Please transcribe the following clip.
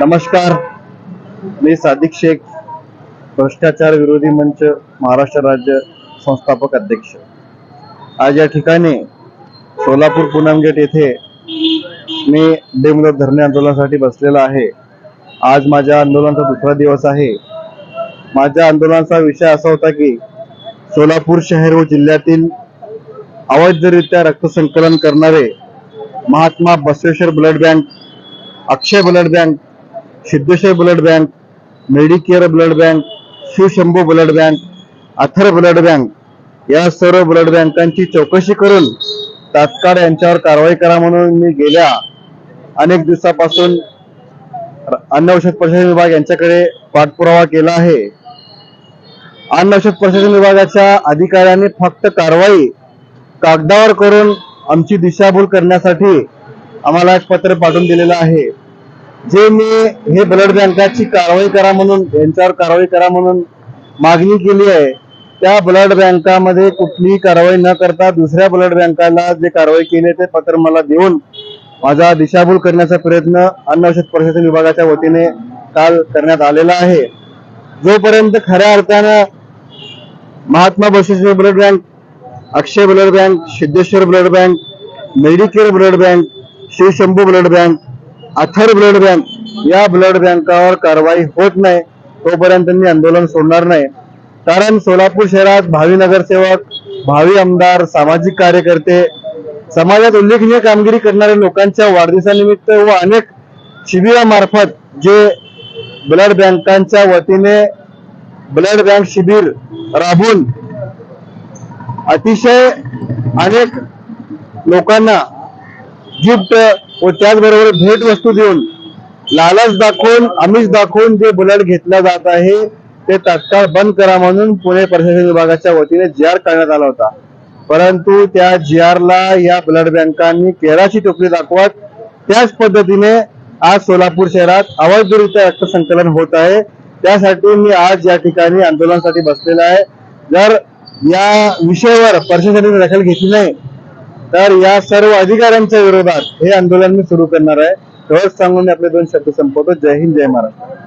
नमस्कार. मी सादिक शेख भ्रष्टाचार विरोधी मंच महाराष्ट्र राज्य संस्थापक अध्यक्ष. आज या ठिकाणी सोलापूर पुनम गेट येथे मी बेमुदत धरणे आंदोलनासाठी बसलेला आहे. आज माझ्या आंदोलनाचा दुसरा दिवस आहे. माझ्या आंदोलनाचा विषय असा होता की सोलापूर शहर व जिल्ह्यातील अवैधरित्या रक्तसंकलन करणारे Mahatma Basaveshwar blood bank Akshay blood bank Siddheshwar blood bank Medicare blood bank Shivshambhu blood bank Athar blood bank या सर्व ब्लड बँकांची चौकशी करून तात्काळ यांच्यावर कारवाई करा म्हणून मी गेल्या अनेक दिवसापासून अन्न औषध प्रशासन विभाग यांच्याकडे पाठपुरावा केला आहे. अन्न औषध प्रशासन विभागाच्या अधिकाऱ्यांनी फक्त कारवाई कागदावर करून आमची दिशाभूल करण्यासाठी आम्हाला एक पत्र पाठवून दिलेलं आहे. जे मी हे ब्लड बँकाची कारवाई करा म्हणून यांच्यावर कारवाई करा म्हणून मागणी केली आहे त्या ब्लड बँकामध्ये कुठलीही कारवाई न करता दुसऱ्या ब्लड बँकाला जे कारवाई केली आहे ते पत्र मला देऊन माझा दिशाभूल करण्याचा प्रयत्न अन्न औषध प्रशासन विभागाच्या वतीने काल करण्यात आलेला आहे. जोपर्यंत खऱ्या अर्थानं Mahatma Basheshwar blood bank Akshay blood bank Siddheshwar blood bank Medicare blood bank Shivshambhu blood bank Athar blood bank या ब्लड बँकावर कारवाई होत नाही तोपर्यंत मी आंदोलन सोडणार नाही. कारण सोलापूर शहरात भावी नगरसेवक भावी आमदार सामाजिक कार्यकर्ते समाजात उल्लेखनीय कामगिरी करणाऱ्या लोकांच्या वाढदिवसानिमित्त व अनेक शिबिरामार्फत जे ब्लड बँकांच्या वतीने ब्लड बँक शिबिर राबून अतिशय अनेक लोकांना गिफ्ट व त्याचबरोबर भेटवस्तू देऊन लालच दाखवून आमिष दाखवून जे बुलेट घेतला जात आहे ते तात्काळ बंद करा म्हणून पुणे प्रशासन विभागाच्या वतीने जी आर काढण्यात आला होता. परंतु त्या जी ला या ब्लड बँकांनी केराची टोपली दाखवत त्याच पद्धतीने आज सोलापूर शहरात अवैधरित्या रक्तसंकलन होत आहे. त्यासाठी मी आज या ठिकाणी आंदोलनासाठी बसलेला आहे. जर या विषयावर प्रशासनाने दखल घेतली नाही तर या सर्व अधिकाऱ्यांच्या विरोधात हे आंदोलन मी सुरू करणार आहे. एवढंच सांगून मी आपले दोन शब्द संपवतो. जय हिंद जय महाराष्ट्र.